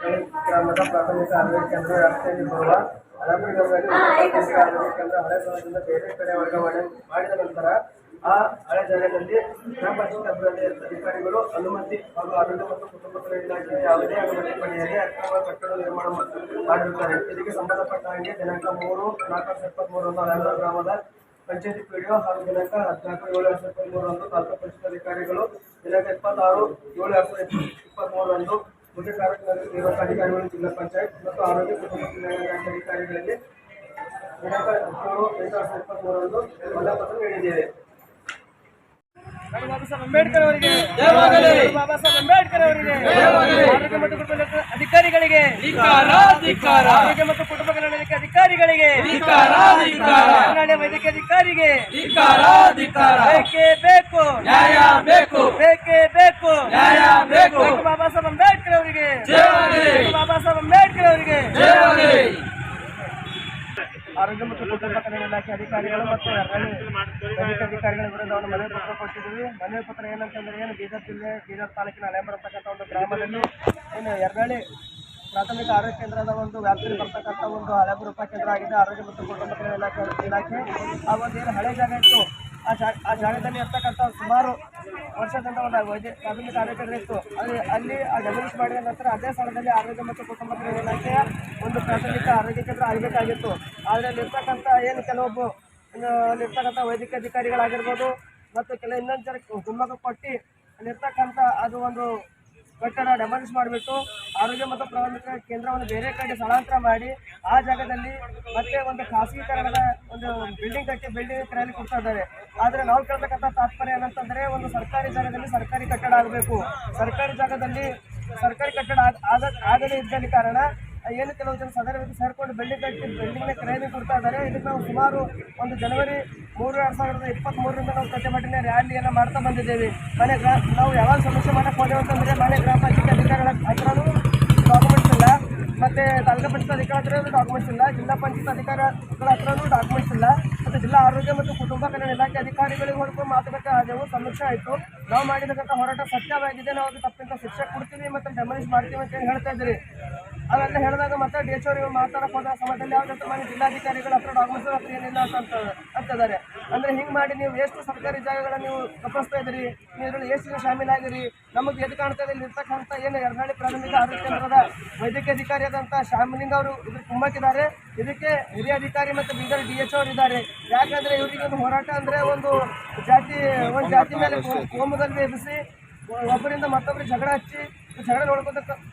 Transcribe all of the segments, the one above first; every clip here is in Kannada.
ಗ್ರಾಮದ ಪ್ರಾಥಮಿಕ ಆರೋಗ್ಯ ಕೇಂದ್ರ ವ್ಯಾಪ್ತಿಯಲ್ಲಿ ಬರುವ ಪ್ರಾಥಮಿಕ ಆರೋಗ್ಯ ಕೇಂದ್ರ ಹಳೆ ಸ್ಥಳದಿಂದ ಬೇರೆ ಕಡೆ ವರ್ಗಾವಣೆ ಮಾಡಿದ ನಂತರ ಆ ಹಳೆ ಜಾಗದಲ್ಲಿ ಗ್ರಾಮ ಪಂಚಾಯತ್ ಅಭಿವೃದ್ಧಿ ಅಧಿಕಾರಿಗಳು ಅನುಮತಿ ಹಾಗೂ ಆರೋಗ್ಯ ಮತ್ತು ಕುಟುಂಬ ಇಲಾಖೆಯ ಯಾವುದೇ ಅನುಮತಿ ಪಡೆಯದೆ ಅಕ್ರಮ ಕಟ್ಟಡ ನಿರ್ಮಾಣ ಮಾಡಿರುತ್ತಾರೆ. ಇದಕ್ಕೆ ಸಂಬಂಧಪಟ್ಟ ಹಾಗೆ ದಿನಾಂಕ ಮೂರು ನಾಲ್ಕು ಸಾವಿರದ ಇಪ್ಪತ್ಮೂರರಂದು ಹಳೆಬರ ಗ್ರಾಮದ ಪಂಚಾಯತಿ ಪಿಡಿಒ ಹಾಗೂ ದಿನಾಂಕ ಹದಿನಾಲ್ಕು ಏಳು ಲಕ್ಷ ಇಪ್ಪತ್ಮೂರರಂದು ತಾಲೂಕು ಪಂಚಾಯತ್ ಅಧಿಕಾರಿಗಳು ದಿನಾಂಕ ಇಪ್ಪತ್ತಾರು ಏಳು ಲಕ್ಷ ಇಪ್ಪತ್ಮೂರರಂದು ಮುಖ್ಯ ಕಾರ್ಯನಿರ್ವಾಹಕ ಅಧಿಕಾರಿಗಳು ಜಿಲ್ಲಾ ಪಂಚಾಯತ್ ಮತ್ತು ಆರೋಗ್ಯ ಕುಟುಂಬ ಅಧಿಕಾರಿಗಳಿಗೆ ದಿನಾಂಕ ಹದಿಮೂರು ಎರಡು ಸಾವಿರದ ಇಪ್ಪತ್ತ್ಮೂರರಂದು ನೀಡಿದ್ದೇವೆ ಬಾಬಾ ಸಾಹೇಬ್ ಅಂಬೇಡ್ಕರ್ ಅವರಿಗೆ ಬಾಬಾ ಸಾಹೇಬ್ ಅಂಬೇಡ್ಕರ್ ಅವರಿಗೆ ಆರೋಗ್ಯ ಮತ್ತು ಕುಟುಂಬ ಕಲ್ಯಾಣ ಅಧಿಕಾರಿಗಳಿಗೆ ಆರೋಗ್ಯ ಮತ್ತು ಕುಟುಂಬ ಅಧಿಕಾರಿಗಳಿಗೆ ವೈದ್ಯಕೀಯ ಅಧಿಕಾರಿಗೆ ಬೇಕೇ ಬೇಕು ನ್ಯಾಯ ಬೇಕು ಬೇಕು ಬಾಬಾ ಸಾಹೇಬ್ ಅಂಬೇಡ್ಕರ್ ಅವರಿಗೆ ಜಯವಾಗಲಿ. ಬೇಕು ಬಾಬಾ ಸಾಹೇಬ್ ಅಂಬೇಡ್ಕರ್ ಅವರಿಗೆ ಜಯವಾಗಲಿ. ಕಲ್ಯಾಣ ಇಲಾಖೆ ಅಧಿಕಾರಿಗಳು ಮತ್ತು ಎರಡನೇ ಅಧಿಕಾರಿಗಳ ವಿರುದ್ಧ ಒಂದು ಮನವಿ ಪತ್ರ ಕೊಟ್ಟಿದ್ದೀವಿ. ಮನವಿ ಪತ್ರ ಏನಂತಂದ್ರೆ ಏನು ಬೀದರ್ ಜಿಲ್ಲೆ, ಬೀದರ್ ತಾಲೂಕಿನ ಅಲೆ ಬರತಕ್ಕಂಥ ಒಂದು ಗ್ರಾಮದಲ್ಲಿ ಏನು ಎರಡನೇ ಪ್ರಾಥಮಿಕ ಆರೋಗ್ಯ ಕೇಂದ್ರದ ಒಂದು ವ್ಯಾಪ್ತಿಯಲ್ಲಿ ಬರ್ತಕ್ಕಂಥ ಒಂದು ಹಳೆ ಕೇಂದ್ರ ಆಗಿದೆ. ಆರೋಗ್ಯ ಮತ್ತು ಕುಟುಂಬ ಇಲಾಖೆ ಇಲಾಖೆ. ಆ ಒಂದು ಏನು ಹಳೆ ಜಾಗ ಇತ್ತು ಆ ಜಾಗ ಆ ಜಾಗದಲ್ಲಿ ಇರ್ತಕ್ಕಂಥ ಸುಮಾರು ವರ್ಷದಿಂದ ಒಂದು ವೈದ್ಯ, ಪ್ರಾಥಮಿಕ ಆರೋಗ್ಯ ಇತ್ತು. ಅಲ್ಲಿ ಅಲ್ಲಿ ಆ ಡೆಮೊಲಿಷ್ ಮಾಡಿದ ನಂತರ ಅದೇ ಸ್ಥಳದಲ್ಲಿ ಆರೋಗ್ಯ ಮತ್ತು ಕುಟುಂಬ ಇಲಾಖೆಯ ಒಂದು ಪ್ರಾಥಮಿಕ ಆರೋಗ್ಯ ಕೇಂದ್ರ ಆಗಬೇಕಾಗಿತ್ತು. ಆದರೆ ಅಲ್ಲಿರ್ತಕ್ಕಂಥ ಏನು ಕೆಲವೊಬ್ಬ ಅಲ್ಲಿರ್ತಕ್ಕಂಥ ವೈದ್ಯಕೀಯ ಅಧಿಕಾರಿಗಳಾಗಿರ್ಬೋದು, ಮತ್ತು ಕೆಲ ಇನ್ನೊಂದು ಜನ ಕುಮ್ಮಕ್ಕ ಕೊಟ್ಟು ಅಲ್ಲಿರ್ತಕ್ಕಂಥ ಅದು ಒಂದು ಕಟ್ಟಡ ಡೆಮಾಲಿಷ್ ಮಾಡಿಬಿಟ್ಟು ಆರೋಗ್ಯ ಮತ್ತು ಪ್ರಾಥಮಿಕ ಕೇಂದ್ರವನ್ನು ಬೇರೆ ಕಡೆ ಸ್ಥಳಾಂತರ ಮಾಡಿ ಆ ಜಾಗದಲ್ಲಿ ಮತ್ತೆ ಒಂದು ಖಾಸಗೀಕರಣದ ಒಂದು ಬಿಲ್ಡಿಂಗ್ ಕಟ್ಟಿ ಬಿಲ್ಡಿಂಗ್ ಕರೆಯಲ್ಲಿ ಕೊಡ್ತಾ ಇದ್ದಾರೆ. ಆದರೆ ನಾವು ಕೇಳ್ತಕ್ಕಂಥ ತಾತ್ಪರ್ಯ ಏನಂತಂದ್ರೆ ಒಂದು ಸರ್ಕಾರಿ ಜಾಗದಲ್ಲಿ ಸರ್ಕಾರಿ ಕಟ್ಟಡ ಆಗಬೇಕು. ಸರ್ಕಾರಿ ಜಾಗದಲ್ಲಿ ಸರ್ಕಾರಿ ಕಟ್ಟಡ ಆಗ- ಆಗದೆ ಇದ್ದಲ್ಲಿ ಕಾರಣ ಏನು ಕೆಲವು ಜನ ಸದರ ಸೇರಿಕೊಂಡು ಬಿಲ್ಡಿಂಗ್ ಕಟ್ಟಿ ಬಿಲ್ಡಿಂಗ್ನ ಕರೆಯಲ್ಲಿ ಕೊಡ್ತಾ ಇದ್ದಾರೆ. ಇದಕ್ಕೆ ನಾವು ಸುಮಾರು ಒಂದು ಜನವರಿ ಮೂರು ಎರಡು ಸಾವಿರದ ಇಪ್ಪತ್ತ್ ಮೂರರಿಂದ ನಾವು ಪ್ರತಿಭಟನೆ ರ್ಯಾಲಿಯನ್ನು ಮಾಡ್ತಾ ಬಂದಿದ್ದೇವೆ. ಮನೆ ಗ್ರಾ, ನಾವು ಯಾವಾಗ ಸಮಸ್ಯೆ ಮಾಡಕ್ಕೆ ಹೋದೆವು ಅಂತಂದರೆ ಮನೆ ಗ್ರಾಮ ಪಂಚಾಯತ್ ಅಧಿಕಾರಿಗಳ ಹತ್ರನೂ ಡಾಕ್ಯುಮೆಂಟ್ಸ್ ಇಲ್ಲ. ಮತ್ತು ತಾಲೂಕು ಪಂಚಾಯತ್ ಅಧಿಕಾರಿ ಹತ್ರ ಡಾಕ್ಯುಮೆಂಟ್ಸ್ ಇಲ್ಲ. ಜಿಲ್ಲಾ ಪಂಚಾಯತ್ ಅಧಿಕಾರಿಗಳ ಹತ್ರನೂ ಡಾಕ್ಯುಮೆಂಟ್ಸ್ ಇಲ್ಲ. ಮತ್ತು ಜಿಲ್ಲಾ ಆರೋಗ್ಯ ಮತ್ತು ಕುಟುಂಬ ಕಲ್ಯಾಣ ಇಲಾಖೆ ಅಧಿಕಾರಿಗಳಿಗೆ ಹೊರತು ಮಾತುಕತೆ ಸಮಸ್ಯೆ ಆಯಿತು. ನಾವು ಮಾಡಿದಂಥ ಹೋರಾಟ ಸತ್ಯವಾಗಿದೆ. ನಾವು ತಪ್ಪಿಂತ ತಪ್ಪಿಂದ ಶಿಕ್ಷೆ ಕೊಡ್ತೀವಿ ಮತ್ತು ಡೆಮಲಿಷ್ ಮಾಡ್ತೀವಿ ಅಂತ ಹೇಳಿ ಹೇಳ್ತಾ ಇದ್ರಿ ಅವೆಲ್ಲ ಹೇಳಿದಾಗ ಮತ್ತೆ ಡಿ ಎಚ್ ಅವರು ಮಾತಾಡಕ್ಕೆ ಹೋದ ಸಮಯದಲ್ಲಿ ಯಾವ ಜೊತೆ ಮನೆ ಜಿಲ್ಲಾಧಿಕಾರಿಗಳ ಹತ್ರ ಡಾಕ್ಯುಮೆಂಟ್ಸ್ ಹತ್ರ ಏನಿಲ್ಲ ಅಂತ ಅಂತ- ಅಂತಿದ್ದಾರೆ. ಅಂದ್ರೆ ಹಿಂಗೆ ಮಾಡಿ ನೀವು ಎಷ್ಟು ಸರ್ಕಾರಿ ಜಾಗಗಳನ್ನ ನೀವು ತಪ್ಪಿಸ್ತಾ ಇದ್ರಿ ನೀವು ಇದರಲ್ಲಿ ಎಷ್ಟು ಶಾಮೀಲಾಗಿರಿ ನಮಗೆ ಎದ್ದು ಕಾಣ್ತಾ ಇದೆ ಇರ್ತಕ್ಕಂಥ ಏನು ಎರಡನೇ ಪ್ರಾಥಮಿಕ ಆರೋಗ್ಯ ಕೇಂದ್ರದ ವೈದ್ಯಕೀಯ ಅಧಿಕಾರಿ ಆದಂತಹ ಶ್ಯಾಮಲಿಂಗ ಅವರು ಇದ್ರ ಕುಮ್ಮಕ್ಕಿದ್ದಾರೆ ಇದಕ್ಕೆ ಹಿರಿಯ ಅಧಿಕಾರಿ ಮತ್ತು ಬೀದರ್ ಡಿ ಎಚ್ ಅವರು ಇದ್ದಾರೆ. ಯಾಕಂದ್ರೆ ಇವರಿಗೆ ಒಂದು ಹೋರಾಟ ಅಂದ್ರೆ ಒಂದು ಜಾತಿ ಒಂದು ಜಾತಿ ಮೇಲೆ ಕೋಮದಲ್ಲಿ ಎದುರಿಸಿ ಒಬ್ಬರಿಂದ ಮತ್ತೊಬ್ಬರಿಗೆ ಜಗಳ ಹಚ್ಚಿ ಜಗಳ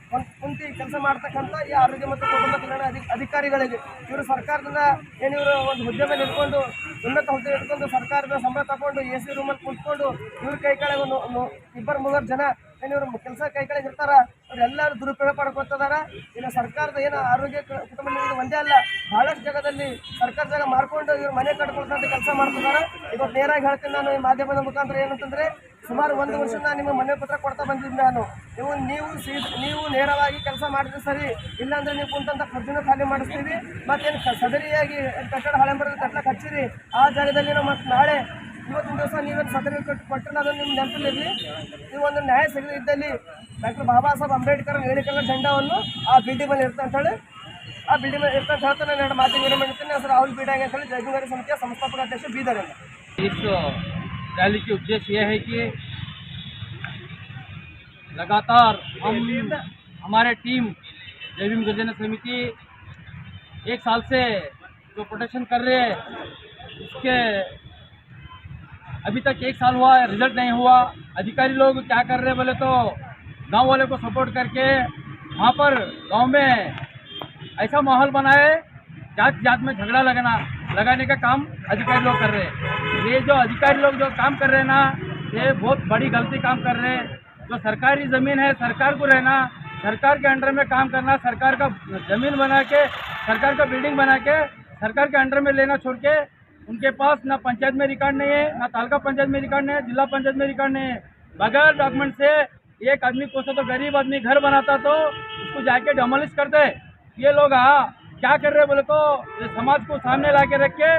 ಒಂದು ಕುಂತಿ ಕೆಲಸ ಮಾಡ್ತಕ್ಕಂಥ ಈ ಆರೋಗ್ಯ ಮತ್ತು ಕುಟುಂಬ ಕಲ್ಯಾಣ ಅಧಿ ಅಧಿಕಾರಿಗಳಿಗೆ ಇವರು ಸರ್ಕಾರದಿಂದ ಏನು ಇವರು ಒಂದು ಹುದ್ದೆ ಮೇಲೆ ಇಟ್ಕೊಂಡು ಉನ್ನತ ಹುದ್ದೆ ಇಟ್ಕೊಂಡು ಸರ್ಕಾರದ ಸಂಬಳ ತಗೊಂಡು ಎ ಸಿ ರೂಮಲ್ಲಿ ಕುತ್ಕೊಂಡು ಇವ್ರ ಕೈ ಕೆಳಗೆ ಒಂದು ಇಬ್ಬರು ಮೂವರು ಜನ ಏನು ಕೆಲಸ ಕೈ ಕಡೆ ಇರ್ತಾರ ಅವರೆಲ್ಲರೂ ದುರುಪಯೋಗ ಪಡ್ಕೊತದಾರ. ಇನ್ನು ಸರ್ಕಾರದ ಏನು ಆರೋಗ್ಯ ಕುಟುಂಬ ಒಂದೇ ಅಲ್ಲ, ಬಹಳಷ್ಟು ಜಾಗದಲ್ಲಿ ಸರ್ಕಾರ ಜಾಗ ಮಾರ್ಕೊಂಡು ಇವ್ರು ಮನೆ ಕಟ್ಕೊಳ್ತಾ ಕೆಲಸ ಮಾಡ್ತಿದ್ದಾರೆ ಇವತ್ತು ನೇರಾಗಿ ಹೇಳ್ತೀನಿ ನಾನು ಈ ಮಾಧ್ಯಮದ ಮುಖಾಂತರ ಏನಂತಂದ್ರೆ, ಸುಮಾರು ಒಂದು ವರ್ಷ ನಾನು ನಿಮಗೆ ಮನೆ ಪತ್ರ ಕೊಡ್ತಾ ಬಂದಿದ್ದೀನಿ ನಾನು. ನೀವು ನೀವು ಸೀ ನೀವು ನೇರವಾಗಿ ಕೆಲಸ ಮಾಡಿದ್ರೆ ಸರಿ, ಇಲ್ಲಾಂದ್ರೆ ನೀವು ಕುಂತಂತ ಖರ್ಚಿನ ಖಾಲಿ ಮಾಡಿಸ್ತೀವಿ. ಮತ್ತೇನು ಸದರಿಯಾಗಿ ಕಟ್ಟಡ ಹಳೆ ಬರೋದು ಕಟ್ಟಡ ಹಚ್ಚಿರಿ ಆ ಜಾಗದಲ್ಲಿ ನಾವು ಮತ್ತೆ ನಾಳೆ ಇವತ್ತಿನ ದಿವಸ ನೀವೇನು ಸದರಿ ಕಟ್ಟು ಕೊಟ್ಟರೆ ಅದನ್ನು ನಿಮ್ಮ ನೆನಪಲ್ಲಿರಲಿ ನೀವು ಒಂದು ನ್ಯಾಯ ಸಿಗದೇ ಇದ್ದಲ್ಲಿ ಡಾಕ್ಟರ್ ಬಾಬಾ ಸಾಹೇಬ್ ಅಂಬೇಡ್ಕರ್ ಹೇಳಿಕಲ್ಲ ಜೆಂಡಾವನ್ನು ಆ ಬಿಲ್ಡಿಂಗ್ ಮೇಲೆ ಇರ್ತಾ ಅಂತ ಹೇಳಿ ಆ ಬಿಲ್ಡಿಂಗ್ ಮೇಲೆ ಇರ್ತಾ ಅಂತ ಹೇಳ್ತಾನೆ ನಾನು ಎರಡು ಮಾತಿಗೆ ವಿರಾಮ ನೀಡ್ತೀನಿ ಹೆಸರು ರಾಹುಲ್ ಬೀಡಾಂಗ್ ಅಂತ ಹೇಳಿ ಜಯಗುಂಗಾರಿ ಸಮಿತಿಯ ಸಂಸ್ಥಾಪಕ ಅಧ್ಯಕ್ಷ ಬೀದರಿಂದ इस रैली की उद्देश्य यह है कि लगातार हम हमारे टीम जय भीम गर्जना समिति एक साल से जो प्रोटेक्शन कर रहे हैं उसके अभी तक एक साल हुआ रिज़ल्ट नहीं हुआ। अधिकारी लोग क्या कर रहे बोले तो गाँव वाले को सपोर्ट करके वहाँ पर गाँव में ऐसा माहौल बनाए जात जात में झगड़ा लगाना, लगाने का काम अधिकारी लोग कर रहे हैं। ये जो अधिकारी लोग जो काम कर रहे हैं ना, ये बहुत बड़ी गलती काम कर रहे हैं। जो सरकारी ज़मीन है, सरकार को रहना, सरकार के अंडर में काम करना, सरकार का ज़मीन बना के, सरकार का बिल्डिंग बना के, सरकार के अंडर में लेना छोड़ के उनके पास ना पंचायत में रिकॉर्ड नहीं है, ना तालुका पंचायत में रिकॉर्ड नहीं है, जिला पंचायत में रिकॉर्ड नहीं है। बगैर डॉक्यूमेंट से एक आदमी को तो गरीब आदमी घर बनाता तो उसको जाके डमोलिश करते। ये लोग आ क्या कर रहे हैं बोले तो ये समाज को सामने ला के रख के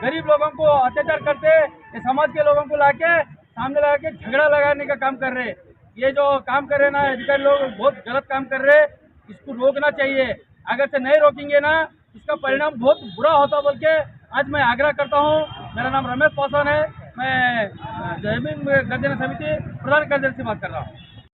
गरीब लोगों को अत्याचार करते, ये समाज के लोगों को ला के सामने लगा के झगड़ा लगाने का काम कर रहे। हैं ये जो काम कर रहे ना अधिकारी लोग बहुत गलत काम कर रहे हैं, इसको रोकना चाहिए। अगर से नहीं रोकेंगे ना, इसका परिणाम बहुत बुरा होता बोल के आज मैं आग्रह करता हूँ, मेरा नाम रमेश पासवान है। मैं जयमीन गर्जना समिति प्रधान कार्यदर्शी बात कर रहा हूँ।